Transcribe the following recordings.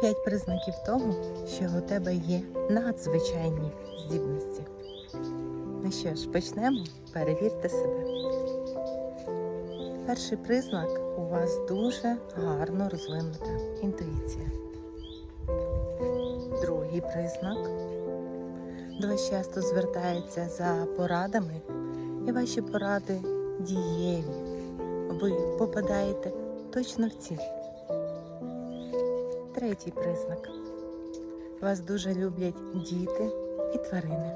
П'ять признаків того, що у тебе є надзвичайні здібності. Ну що ж, почнемо. Перевірте себе. Перший признак у вас дуже гарно розвинута інтуїція. Другий признак до вас часто звертаються за порадами, і ваші поради дієві. Ви попадаєте точно в ціль. Третій признак. Вас дуже люблять діти і тварини.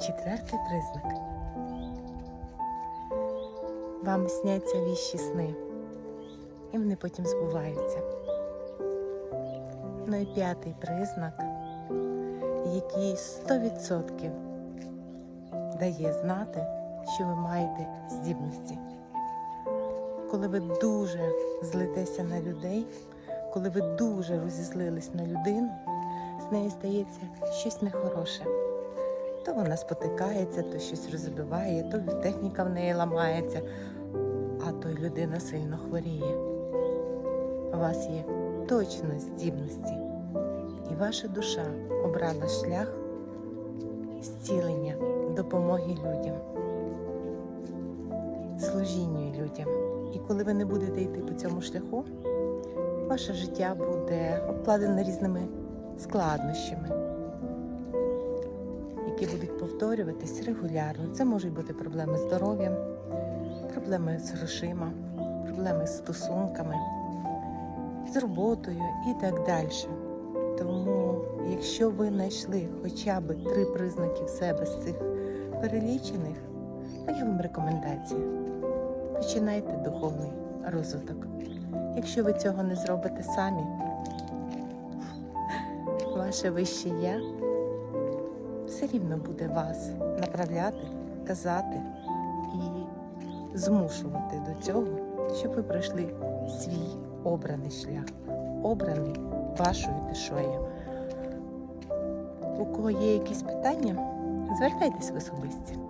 Четвертий признак. Вам сняться віщі сни, і вони потім збуваються. Ну і п'ятий признак, який 100% дає знати, що ви маєте здібності. Коли ви дуже злитеся на людей, коли ви дуже розізлились на людину, з нею стається щось нехороше. То вона спотикається, то щось розбиває, то техніка в неї ламається, а то й людина сильно хворіє. У вас є точно здібності, і ваша душа обрала шлях зцілення, допомоги людям, служінню людям. І коли ви не будете йти по цьому шляху, ваше життя буде обкладене різними складнощами, які будуть повторюватись регулярно. Це можуть бути проблеми з здоров'ям, проблеми з грошима, проблеми з стосунками, з роботою і так далі. Тому, якщо ви знайшли хоча б три признаки в себе з цих перелічених, моя вам рекомендація. Починайте духовний розвиток. Якщо ви цього не зробите самі, ваше вище я все рівно буде вас направляти, казати і змушувати до цього, щоб ви пройшли свій обраний шлях, обраний вашою душою. У кого є якісь питання, звертайтесь в особисті.